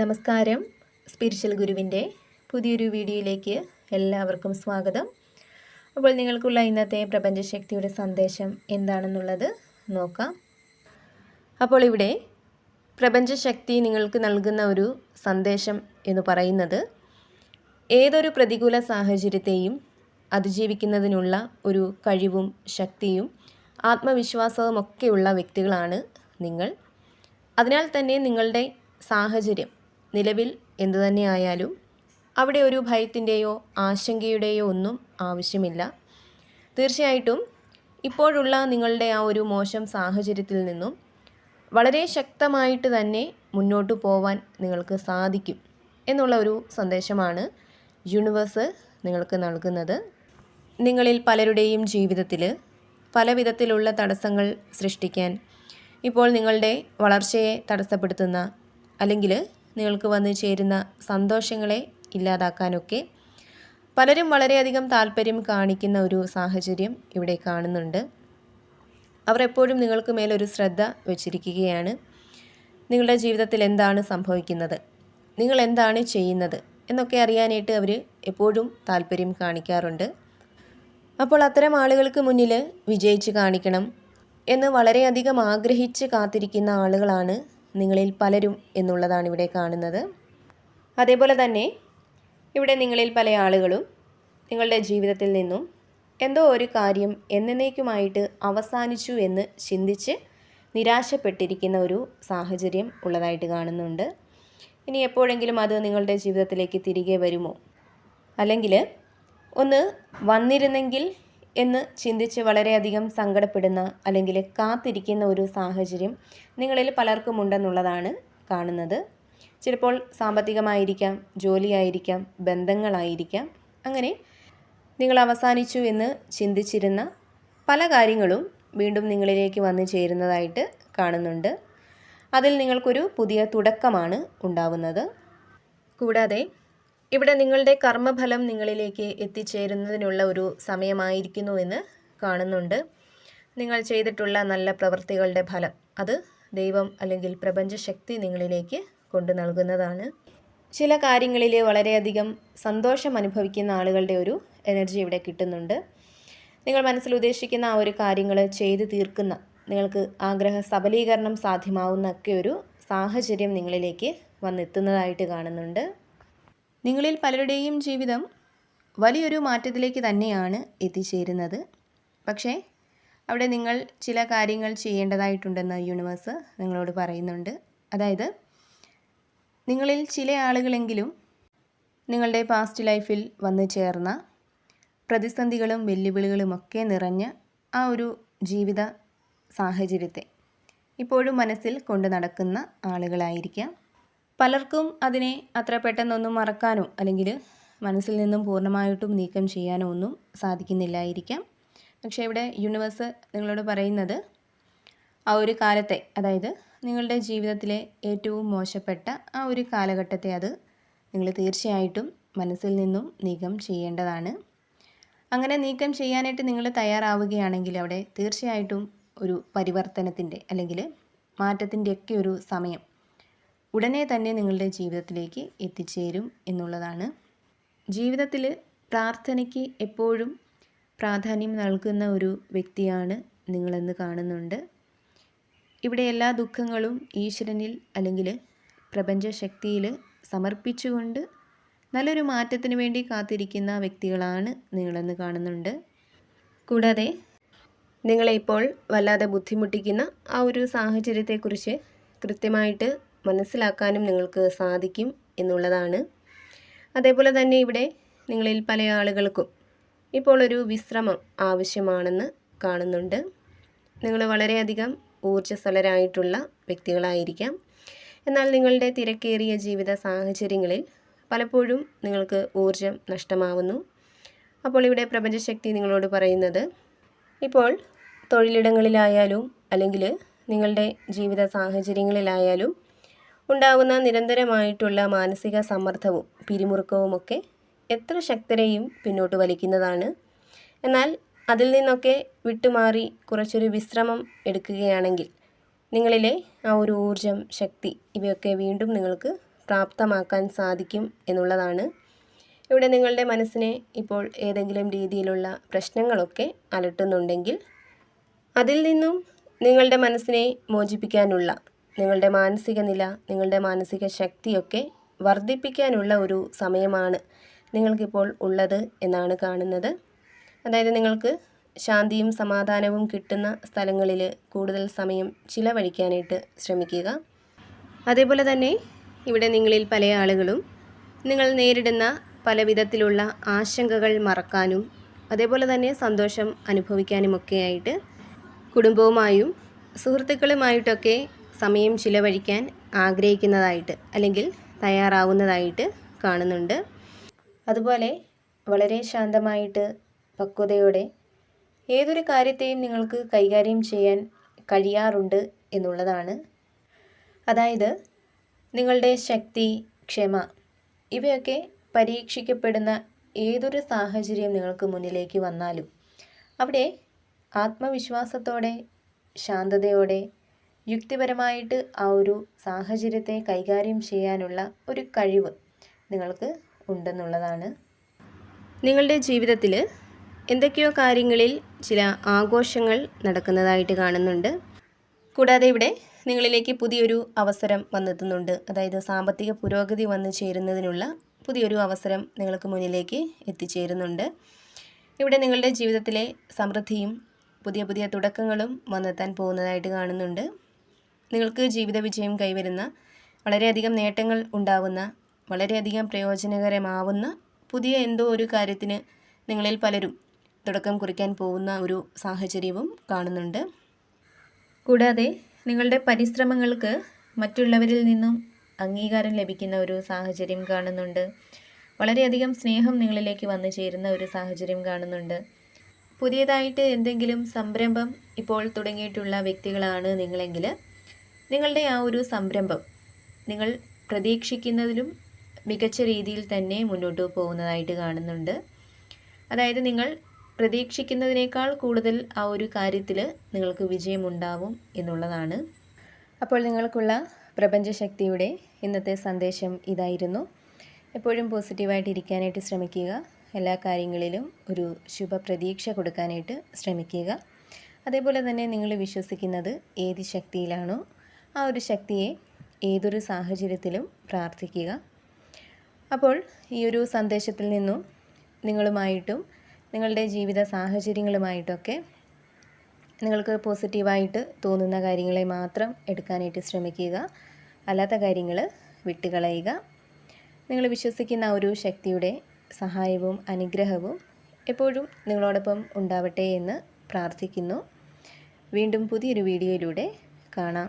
നമസ്കാരം. സ്പിരിച്വൽ ഗുരുവിന്റെ പുതിയൊരു വീഡിയോയിലേക്ക് എല്ലാവർക്കും സ്വാഗതം. അപ്പോൾ നിങ്ങൾക്കുള്ള ഇന്നത്തെ പ്രപഞ്ചശക്തിയുടെ സന്ദേശം എന്താണെന്നുള്ളത് നോക്കാം. അപ്പോൾ ഇവിടെ പ്രപഞ്ചശക്തി നിങ്ങൾക്ക് നൽകുന്ന ഒരു സന്ദേശം എന്ന് പറയുന്നത് ഏതൊരു പ്രതികൂല സാഹചര്യത്തെയും അതിജീവിക്കുന്നതിനുള്ള ഒരു കഴിവും ശക്തിയും ആത്മവിശ്വാസവും ഒക്കെയുള്ള വ്യക്തികളാണ് നിങ്ങൾ. അതിനാൽ തന്നെ നിങ്ങളുടെ സാഹചര്യം നിലവിൽ എന്തു തന്നെയായാലും അവിടെ ഒരു ഭയത്തിന്റെയോ ആശങ്കയുടെയോ ഒന്നും ആവശ്യമില്ല. തീർച്ചയായിട്ടും ഇപ്പോഴുള്ള നിങ്ങളുടെ ആ ഒരു മോശം സാഹചര്യത്തിൽ നിന്നും വളരെ ശക്തമായിട്ട് തന്നെ മുന്നോട്ട് പോവാൻ നിങ്ങൾക്ക് സാധിക്കും എന്നുള്ള ഒരു സന്ദേശമാണ് യൂണിവേഴ്സ് നിങ്ങൾക്ക് നൽകുന്നത്. നിങ്ങളിൽ പലരുടെയും ജീവിതത്തിൽ പല വിധത്തിലുള്ള തടസ്സങ്ങൾ സൃഷ്ടിക്കാൻ ഇപ്പോൾ നിങ്ങളുടെ വളർച്ചയെ തടസ്സപ്പെടുത്തുന്ന അല്ലെങ്കിൽ നിങ്ങൾക്ക് വന്നു ചേരുന്ന സന്തോഷങ്ങളെ ഇല്ലാതാക്കാനൊക്കെ പലരും വളരെയധികം താല്പര്യം കാണിക്കുന്ന ഒരു സാഹചര്യം ഇവിടെ കാണുന്നുണ്ട്. അവർ എപ്പോഴും നിങ്ങൾക്ക് മേലൊരു ശ്രദ്ധ വച്ചിരിക്കുകയാണ്. നിങ്ങളുടെ ജീവിതത്തിൽ എന്താണ് സംഭവിക്കുന്നത്? നിങ്ങൾ എന്താണ് ചെയ്യുന്നത്? എന്നൊക്കെ അറിയാനായിട്ട് അവർ എപ്പോഴും താല്പര്യം കാണിക്കാറുണ്ട്. അപ്പോൾ അത്തരം ആളുകൾക്ക് മുന്നിൽ വിജയിച്ച് കാണിക്കണം എന്ന് വളരെയധികം ആഗ്രഹിച്ച് കാത്തിരിക്കുന്ന ആളുകളാണ് നിങ്ങളിൽ പലരും എന്നുള്ളതാണ് ഇവിടെ കാണുന്നത്. അതേപോലെ തന്നെ ഇവിടെ നിങ്ങളിൽ പല ആളുകളും നിങ്ങളുടെ ജീവിതത്തിൽ നിന്നും എന്തോ ഒരു കാര്യം എന്നേക്കുമായിട്ട് അവസാനിച്ചു എന്ന് ചിന്തിച്ച് നിരാശപ്പെട്ടിരിക്കുന്ന ഒരു സാഹചര്യം ഉള്ളതായിട്ട് കാണുന്നുണ്ട്. ഇനി എപ്പോഴെങ്കിലും അത് നിങ്ങളുടെ ജീവിതത്തിലേക്ക് തിരികെ വരുമോ? അല്ലെങ്കിൽ ഒന്ന് വന്നിരുന്നെങ്കിൽ എന്ന് ചിന്തിച്ച് വളരെയധികം സങ്കടപ്പെടുന്ന അല്ലെങ്കിൽ കാത്തിരിക്കുന്ന ഒരു സാഹചര്യം നിങ്ങളിൽ പലർക്കും ഉണ്ടെന്നുള്ളതാണ് കാണുന്നത്. ചിലപ്പോൾ സാമ്പത്തികമായിരിക്കാം ജോലിയായിരിക്കാം ബന്ധങ്ങളായിരിക്കാം. അങ്ങനെ നിങ്ങൾ അവസാനിച്ചു എന്ന് ചിന്തിച്ചിരുന്ന പല കാര്യങ്ങളും വീണ്ടും നിങ്ങളിലേക്ക് വന്നു ചേരുന്നതായിട്ട് കാണുന്നുണ്ട്. അതിൽ നിങ്ങൾക്കൊരു പുതിയ തുടക്കമാണ് ഉണ്ടാവുന്നത്. കൂടാതെ ഇവിടെ നിങ്ങളുടെ കർമ്മഫലം നിങ്ങളിലേക്ക് എത്തിച്ചേരുന്നതിനുള്ള ഒരു സമയമായിരിക്കുന്നു എന്ന് കാണുന്നുണ്ട്. നിങ്ങൾ ചെയ്തിട്ടുള്ള നല്ല പ്രവൃത്തികളുടെ ഫലം അത് ദൈവം അല്ലെങ്കിൽ പ്രപഞ്ചശക്തി നിങ്ങളിലേക്ക് കൊണ്ടു നൽകുന്നതാണ്. ചില കാര്യങ്ങളിൽ വളരെയധികം സന്തോഷം അനുഭവിക്കുന്ന ആളുകളുടെ ഒരു എനർജി ഇവിടെ കിട്ടുന്നുണ്ട്. നിങ്ങൾ മനസ്സിൽ ഉദ്ദേശിക്കുന്ന ആ ഒരു കാര്യങ്ങൾ ചെയ്തു തീർക്കുന്ന നിങ്ങൾക്ക് ആഗ്രഹ സബലീകരണം സാധ്യമാവുന്ന ഒക്കെ ഒരു സാഹചര്യം നിങ്ങളിലേക്ക് വന്നെത്തുന്നതായിട്ട് കാണുന്നുണ്ട്. നിങ്ങളിൽ പലരുടെയും ജീവിതം വലിയൊരു മാറ്റത്തിലേക്ക് തന്നെയാണ് എത്തിച്ചേരുന്നത്. പക്ഷേ അവിടെ നിങ്ങൾ ചില കാര്യങ്ങൾ ചെയ്യേണ്ടതായിട്ടുണ്ടെന്ന് യൂണിവേഴ്സ് നിങ്ങളോട് പറയുന്നുണ്ട്. അതായത് നിങ്ങളിൽ ചില ആളുകളെങ്കിലും നിങ്ങളുടെ പാസ്റ്റ് ലൈഫിൽ വന്നു ചേർന്ന പ്രതിസന്ധികളും വെല്ലുവിളികളുമൊക്കെ നിറഞ്ഞ ആ ഒരു ജീവിത സാഹചര്യത്തെ ഇപ്പോഴും മനസ്സിൽ കൊണ്ടു നടക്കുന്ന ആളുകളായിരിക്കാം. പലർക്കും അതിനെ അത്ര പെട്ടെന്നൊന്നും മറക്കാനോ അല്ലെങ്കിൽ മനസ്സിൽ നിന്നും പൂർണമായിട്ടും നീക്കം ചെയ്യാനോ ഒന്നും സാധിക്കുന്നില്ലായിരിക്കാം. പക്ഷേ ഇവിടെ യൂണിവേഴ്സ് നിങ്ങളോട് പറയുന്നത് ആ ഒരു കാലത്തെ അതായത് നിങ്ങളുടെ ജീവിതത്തിലെ ഏറ്റവും മോശപ്പെട്ട ആ ഒരു കാലഘട്ടത്തെ അത് നിങ്ങൾ തീർച്ചയായിട്ടും മനസ്സിൽ നിന്നും നീക്കം ചെയ്യേണ്ടതാണ്. അങ്ങനെ നീക്കം ചെയ്യാനായിട്ട് നിങ്ങൾ തയ്യാറാവുകയാണെങ്കിൽ അവിടെ തീർച്ചയായിട്ടും ഒരു പരിവർത്തനത്തിന്റെ അല്ലെങ്കിൽ മാറ്റത്തിന്റെയൊക്കെ ഒരു സമയം ഉടനെ തന്നെ നിങ്ങളുടെ ജീവിതത്തിലേക്ക് എത്തിച്ചേരും എന്നുള്ളതാണ്. ജീവിതത്തിൽ പ്രാർത്ഥനയ്ക്ക് എപ്പോഴും പ്രാധാന്യം നൽകുന്ന ഒരു വ്യക്തിയാണ് നിങ്ങളെന്ന് കാണുന്നുണ്ട്. ഇവിടെ എല്ലാ ദുഃഖങ്ങളും ഈശ്വരനിൽ അല്ലെങ്കിൽ പ്രപഞ്ചശക്തിയിൽ സമർപ്പിച്ചുകൊണ്ട് നല്ലൊരു മാറ്റത്തിന് വേണ്ടി കാത്തിരിക്കുന്ന വ്യക്തികളാണ് നിങ്ങളെന്ന് കാണുന്നുണ്ട്. കൂടാതെ നിങ്ങളെ ഇപ്പോൾ വല്ലാതെ ബുദ്ധിമുട്ടിക്കുന്ന ആ ഒരു സാഹചര്യത്തെക്കുറിച്ച് കൃത്യമായിട്ട് മനസ്സിലാക്കാനും നിങ്ങൾക്ക് സാധിക്കും എന്നുള്ളതാണ്. അതേപോലെ തന്നെ ഇവിടെ നിങ്ങളിൽ പല ആളുകൾക്കും ഇപ്പോൾ ഒരു വിശ്രമം ആവശ്യമാണെന്ന് കാണുന്നുണ്ട്. നിങ്ങൾ വളരെയധികം ഊർജസ്വലരായിട്ടുള്ള വ്യക്തികളായിരിക്കാം. എന്നാൽ നിങ്ങളുടെ തിരക്കേറിയ ജീവിത സാഹചര്യങ്ങളിൽ പലപ്പോഴും നിങ്ങൾക്ക് ഊർജം നഷ്ടമാവുന്നു. അപ്പോൾ ഇവിടെ പ്രപഞ്ചശക്തി നിങ്ങളോട് പറയുന്നത് ഇപ്പോൾ തൊഴിലിടങ്ങളിലായാലും അല്ലെങ്കിൽ നിങ്ങളുടെ ജീവിത സാഹചര്യങ്ങളിലായാലും ഉണ്ടാകുന്ന നിരന്തരമായിട്ടുള്ള മാനസിക സമ്മർദ്ദവും പിരിമുറുക്കവുമൊക്കെ എത്ര ശക്തരെയും പിന്നോട്ട് വലിക്കുന്നതാണ്. എന്നാൽ അതിൽ നിന്നൊക്കെ വിട്ടുമാറി കുറച്ചൊരു വിശ്രമം എടുക്കുകയാണെങ്കിൽ നിങ്ങളിലെ ആ ഒരു ഊർജം ശക്തി ഇവയൊക്കെ വീണ്ടും നിങ്ങൾക്ക് പ്രാപ്തമാക്കാൻ സാധിക്കും എന്നുള്ളതാണ്. ഇവിടെ നിങ്ങളുടെ മനസ്സിനെ ഇപ്പോൾ ഏതെങ്കിലും രീതിയിലുള്ള പ്രശ്നങ്ങളൊക്കെ അലട്ടുന്നുണ്ടെങ്കിൽ അതിൽ നിന്നും നിങ്ങളുടെ മനസ്സിനെ മോചിപ്പിക്കാനുള്ള നിങ്ങളുടെ മാനസിക നില നിങ്ങളുടെ മാനസിക ശക്തിയൊക്കെ വർദ്ധിപ്പിക്കാനുള്ള ഒരു സമയമാണ് നിങ്ങൾക്കിപ്പോൾ ഉള്ളത് എന്നാണ് കാണുന്നത്. അതായത് നിങ്ങൾക്ക് ശാന്തിയും സമാധാനവും കിട്ടുന്ന സ്ഥലങ്ങളിൽ കൂടുതൽ സമയം ചിലവഴിക്കാനായിട്ട് ശ്രമിക്കുക. അതേപോലെ തന്നെ ഇവിടെ നിങ്ങളിൽ പല ആളുകളും നിങ്ങൾ നേരിടുന്ന പല വിധത്തിലുള്ള ആശങ്കകൾ മറക്കാനും അതേപോലെ തന്നെ സന്തോഷം അനുഭവിക്കാനുമൊക്കെയായിട്ട് കുടുംബവുമായും സുഹൃത്തുക്കളുമായിട്ടൊക്കെ സമയം ചിലവഴിക്കാൻ ആഗ്രഹിക്കുന്നതായിട്ട് അല്ലെങ്കിൽ തയ്യാറാവുന്നതായിട്ട് കാണുന്നുണ്ട്. അതുപോലെ വളരെ ശാന്തമായിട്ട് പക്വതയോടെ ഏതൊരു കാര്യത്തെയും നിങ്ങൾക്ക് കൈകാര്യം ചെയ്യാൻ കഴിയാറുണ്ട് എന്നുള്ളതാണ്. അതായത് നിങ്ങളുടെ ശക്തി ക്ഷമ ഇവയൊക്കെ പരീക്ഷിക്കപ്പെടുന്ന ഏതൊരു സാഹചര്യം നിങ്ങൾക്ക് മുന്നിലേക്ക് വന്നാലും അവിടെ ആത്മവിശ്വാസത്തോടെ ശാന്തതയോടെ യുക്തിപരമായിട്ട് ആ ഒരു സാഹചര്യത്തെ കൈകാര്യം ചെയ്യാനുള്ള ഒരു കഴിവ് നിങ്ങൾക്ക് ഉണ്ടെന്നുള്ളതാണ്. നിങ്ങളുടെ ജീവിതത്തിൽ എന്തൊക്കെയോ കാര്യങ്ങളിൽ ചില ആഘോഷങ്ങൾ നടക്കുന്നതായിട്ട് കാണുന്നുണ്ട്. കൂടാതെ ഇവിടെ നിങ്ങളിലേക്ക് പുതിയൊരു അവസരം വന്നെത്തുന്നുണ്ട്. അതായത് സാമ്പത്തിക പുരോഗതി വന്നു ചേരുന്നതിനുള്ള പുതിയൊരു അവസരം നിങ്ങൾക്ക് മുന്നിലേക്ക് എത്തിച്ചേരുന്നുണ്ട്. ഇവിടെ നിങ്ങളുടെ ജീവിതത്തിലെ സമൃദ്ധിയും പുതിയ പുതിയ തുടക്കങ്ങളും വന്നെത്താൻ പോകുന്നതായിട്ട് കാണുന്നുണ്ട്. നിങ്ങൾക്ക് ജീവിത വിജയം കൈവരുന്ന വളരെയധികം നേട്ടങ്ങൾ ഉണ്ടാവുന്ന വളരെയധികം പ്രയോജനകരമാവുന്ന പുതിയ എന്തോ ഒരു കാര്യത്തിന് നിങ്ങളിൽ പലരും തുടക്കം കുറിക്കാൻ പോകുന്ന ഒരു സാഹചര്യവും കാണുന്നുണ്ട്. കൂടാതെ നിങ്ങളുടെ പരിശ്രമങ്ങൾക്ക് മറ്റുള്ളവരിൽ നിന്നും അംഗീകാരം ലഭിക്കുന്ന ഒരു സാഹചര്യം കാണുന്നുണ്ട്. വളരെയധികം സ്നേഹം നിങ്ങളിലേക്ക് വന്നു ചേരുന്ന ഒരു സാഹചര്യം കാണുന്നുണ്ട്. പുതിയതായിട്ട് എന്തെങ്കിലും സംരംഭം ഇപ്പോൾ തുടങ്ങിയിട്ടുള്ള വ്യക്തികളാണ് നിങ്ങളെങ്കിൽ നിങ്ങളുടെ ആ ഒരു സംരംഭം നിങ്ങൾ പ്രതീക്ഷിക്കുന്നതിലും മികച്ച രീതിയിൽ തന്നെ മുന്നോട്ട് പോകുന്നതായിട്ട് കാണുന്നുണ്ട്. അതായത് നിങ്ങൾ പ്രതീക്ഷിക്കുന്നതിനേക്കാൾ കൂടുതൽ ആ ഒരു കാര്യത്തിൽ നിങ്ങൾക്ക് വിജയമുണ്ടാവും എന്നുള്ളതാണ്. അപ്പോൾ നിങ്ങൾക്കുള്ള പ്രപഞ്ചശക്തിയുടെ ഇന്നത്തെ സന്ദേശം ഇതായിരുന്നു. എപ്പോഴും പോസിറ്റീവായിട്ട് ഇരിക്കാനായിട്ട് ശ്രമിക്കുക. എല്ലാ കാര്യങ്ങളിലും ഒരു ശുഭപ്രതീക്ഷ കൊടുക്കാനായിട്ട് ശ്രമിക്കുക. അതേപോലെ തന്നെ നിങ്ങൾ വിശ്വസിക്കുന്നത് ഏത് ശക്തിയിലാണോ ആ ഒരു ശക്തിയെ ഏതൊരു സാഹചര്യത്തിലും പ്രാർത്ഥിക്കുക. അപ്പോൾ ഈ ഒരു സന്ദേശത്തിൽ നിന്നും നിങ്ങളുമായിട്ടും നിങ്ങളുടെ ജീവിത സാഹചര്യങ്ങളുമായിട്ടൊക്കെ നിങ്ങൾക്ക് പോസിറ്റീവായിട്ട് തോന്നുന്ന കാര്യങ്ങളെ മാത്രം എടുക്കാനായിട്ട് ശ്രമിക്കുക. അല്ലാത്ത കാര്യങ്ങൾ വിട്ടുകളയുക. നിങ്ങൾ വിശ്വസിക്കുന്ന ഒരു ശക്തിയുടെ സഹായവും അനുഗ്രഹവും എപ്പോഴും നിങ്ങളോടൊപ്പം ഉണ്ടാവട്ടെ എന്ന് പ്രാർത്ഥിക്കുന്നു. വീണ്ടും പുതിയൊരു വീഡിയോയിലൂടെ കാണാം.